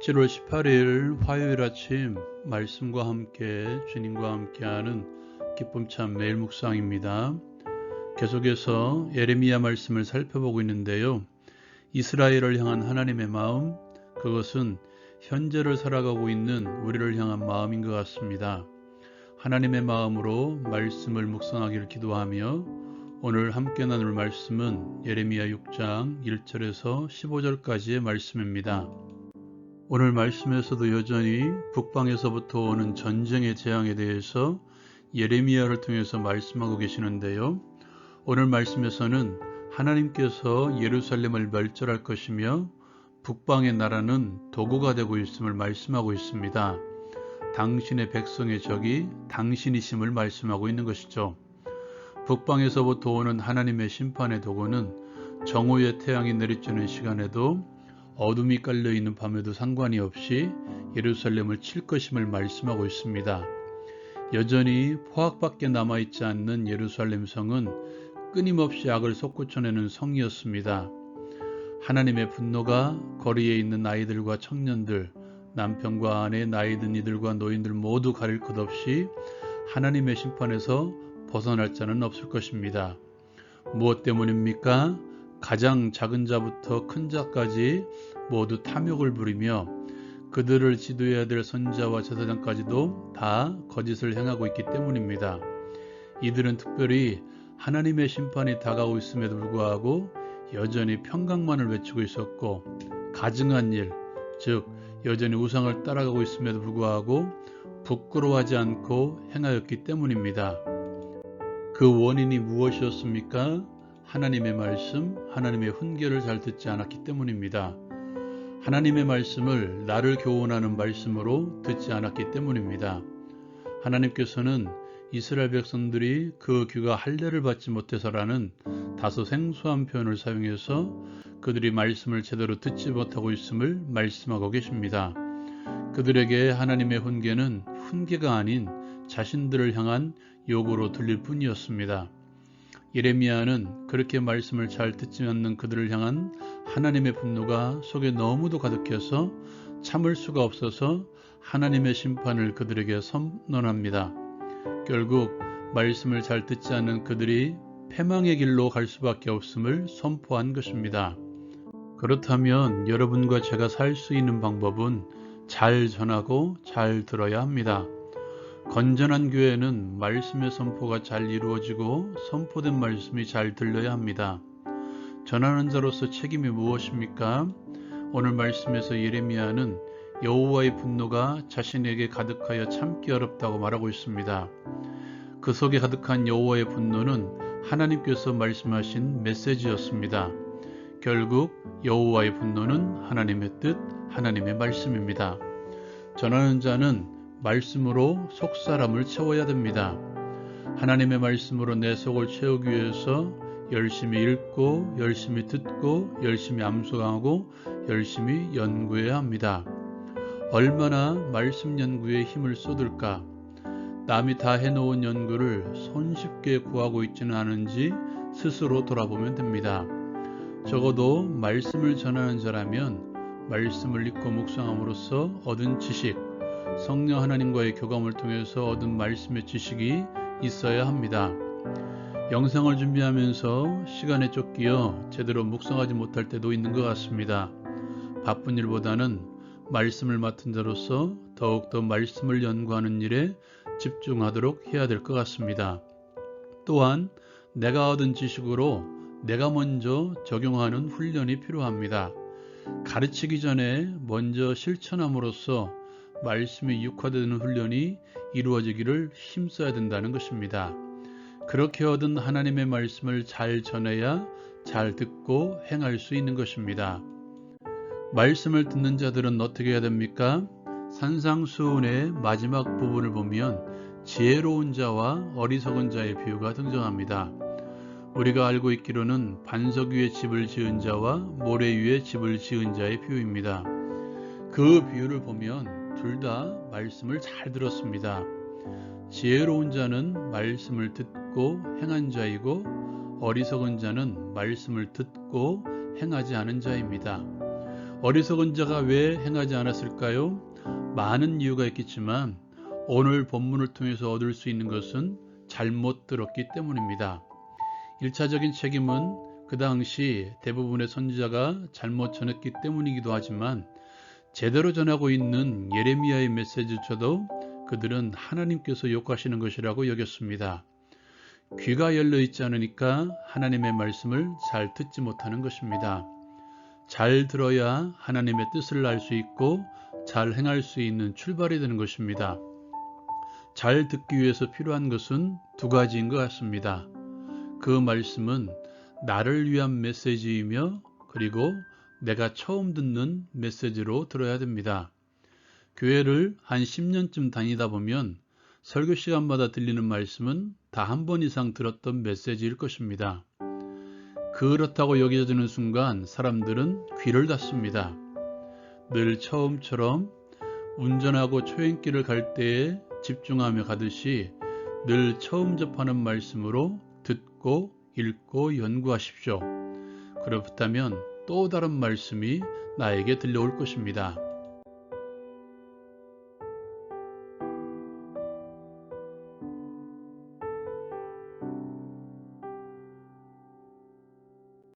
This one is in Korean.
7월 18일 화요일 아침 말씀과 함께 주님과 함께하는 기쁨 참 매일 묵상입니다. 계속해서 예레미야 말씀을 살펴보고 있는데요. 이스라엘을 향한 하나님의 마음 그것은 현재를 살아가고 있는 우리를 향한 마음인 것 같습니다. 하나님의 마음으로 말씀을 묵상하기를 기도하며 오늘 함께 나눌 말씀은 예레미야 6장 1절에서 15절까지의 말씀입니다. 오늘 말씀에서도 여전히 북방에서부터 오는 전쟁의 재앙에 대해서 예레미야를 통해서 말씀하고 계시는데요. 오늘 말씀에서는 하나님께서 예루살렘을 멸절할 것이며 북방의 나라는 도구가 되고 있음을 말씀하고 있습니다. 당신의 백성의 적이 당신이심을 말씀하고 있는 것이죠. 북방에서부터 오는 하나님의 심판의 도구는 정오의 태양이 내리쬐는 시간에도 어둠이 깔려 있는 밤에도 상관이 없이 예루살렘을 칠 것임을 말씀하고 있습니다. 여전히 포악밖에 남아있지 않는 예루살렘 성은 끊임없이 악을 솟구쳐내는 성이었습니다. 하나님의 분노가 거리에 있는 아이들과 청년들, 남편과 아내, 나이 든 이들과 노인들 모두 가릴 것 없이 하나님의 심판에서 벗어날 자는 없을 것입니다. 무엇 때문입니까? 가장 작은 자부터 큰 자까지 모두 탐욕을 부리며 그들을 지도해야 될 선자와 제사장까지도 다 거짓을 행하고 있기 때문입니다. 이들은 특별히 하나님의 심판이 다가오고 있음에도 불구하고 여전히 평강만을 외치고 있었고 가증한 일, 즉 여전히 우상을 따라가고 있음에도 불구하고 부끄러워하지 않고 행하였기 때문입니다. 그 원인이 무엇이었습니까? 하나님의 말씀, 하나님의 훈계를 잘 듣지 않았기 때문입니다. 하나님의 말씀을 나를 교훈하는 말씀으로 듣지 않았기 때문입니다. 하나님께서는 이스라엘 백성들이 그 귀가 할례를 받지 못해서라는 다소 생소한 표현을 사용해서 그들이 말씀을 제대로 듣지 못하고 있음을 말씀하고 계십니다. 그들에게 하나님의 훈계는 훈계가 아닌 자신들을 향한 요구로 들릴 뿐이었습니다. 예레미야는 그렇게 말씀을 잘 듣지 않는 그들을 향한 하나님의 분노가 속에 너무도 가득해서 참을 수가 없어서 하나님의 심판을 그들에게 선언합니다. 결국 말씀을 잘 듣지 않는 그들이 패망의 길로 갈 수밖에 없음을 선포한 것입니다. 그렇다면 여러분과 제가 살 수 있는 방법은 잘 전하고 잘 들어야 합니다. 건전한 교회는 말씀의 선포가 잘 이루어지고 선포된 말씀이 잘 들려야 합니다. 전하는 자로서 책임이 무엇입니까? 오늘 말씀에서 예레미야는 여호와의 분노가 자신에게 가득하여 참기 어렵다고 말하고 있습니다. 그 속에 가득한 여호와의 분노는 하나님께서 말씀하신 메시지였습니다. 결국 여호와의 분노는 하나님의 뜻, 하나님의 말씀입니다. 전하는 자는 말씀으로 속 사람을 채워야 됩니다. 하나님의 말씀으로 내 속을 채우기 위해서 열심히 읽고 열심히 듣고 열심히 암송하고 열심히 연구해야 합니다. 얼마나 말씀 연구에 힘을 쏟을까? 남이 다 해놓은 연구를 손쉽게 구하고 있지는 않은지 스스로 돌아보면 됩니다. 적어도 말씀을 전하는 자라면 말씀을 읽고 묵상함으로써 얻은 지식, 성령 하나님과의 교감을 통해서 얻은 말씀의 지식이 있어야 합니다. 영상을 준비하면서 시간에 쫓기어 제대로 묵상하지 못할 때도 있는 것 같습니다. 바쁜 일보다는 말씀을 맡은 자로서 더욱더 말씀을 연구하는 일에 집중하도록 해야 될 것 같습니다. 또한 내가 얻은 지식으로 내가 먼저 적용하는 훈련이 필요합니다. 가르치기 전에 먼저 실천함으로써 말씀이 육화되는 훈련이 이루어지기를 힘써야 된다는 것입니다. 그렇게 얻은 하나님의 말씀을 잘 전해야 잘 듣고 행할 수 있는 것입니다. 말씀을 듣는 자들은 어떻게 해야 됩니까? 산상수훈의 마지막 부분을 보면 지혜로운 자와 어리석은 자의 비유가 등장합니다. 우리가 알고 있기로는 반석 위에 집을 지은 자와 모래 위에 집을 지은 자의 비유입니다. 그 비유를 보면 둘 다 말씀을 잘 들었습니다. 지혜로운 자는 말씀을 듣고 행한 자이고 어리석은 자는 말씀을 듣고 행하지 않은 자입니다. 어리석은 자가 왜 행하지 않았을까요? 많은 이유가 있겠지만 오늘 본문을 통해서 얻을 수 있는 것은 잘못 들었기 때문입니다. 1차적인 책임은 그 당시 대부분의 선지자가 잘못 전했기 때문이기도 하지만 제대로 전하고 있는 예레미야의 메시지조차도 그들은 하나님께서 욕하시는 것이라고 여겼습니다. 귀가 열려 있지 않으니까 하나님의 말씀을 잘 듣지 못하는 것입니다. 잘 들어야 하나님의 뜻을 알 수 있고 잘 행할 수 있는 출발이 되는 것입니다. 잘 듣기 위해서 필요한 것은 두 가지인 것 같습니다. 그 말씀은 나를 위한 메시지이며 그리고 내가 처음 듣는 메시지로 들어야 됩니다. 교회를 한 10년쯤 다니다 보면 설교 시간마다 들리는 말씀은 다 한 번 이상 들었던 메시지일 것입니다. 그렇다고 여겨지는 순간 사람들은 귀를 닫습니다. 늘 처음처럼 운전하고 초행길을 갈 때에 집중하며 가듯이 늘 처음 접하는 말씀으로 듣고 읽고 연구하십시오. 그렇다면 또 다른 말씀이 나에게 들려올 것입니다.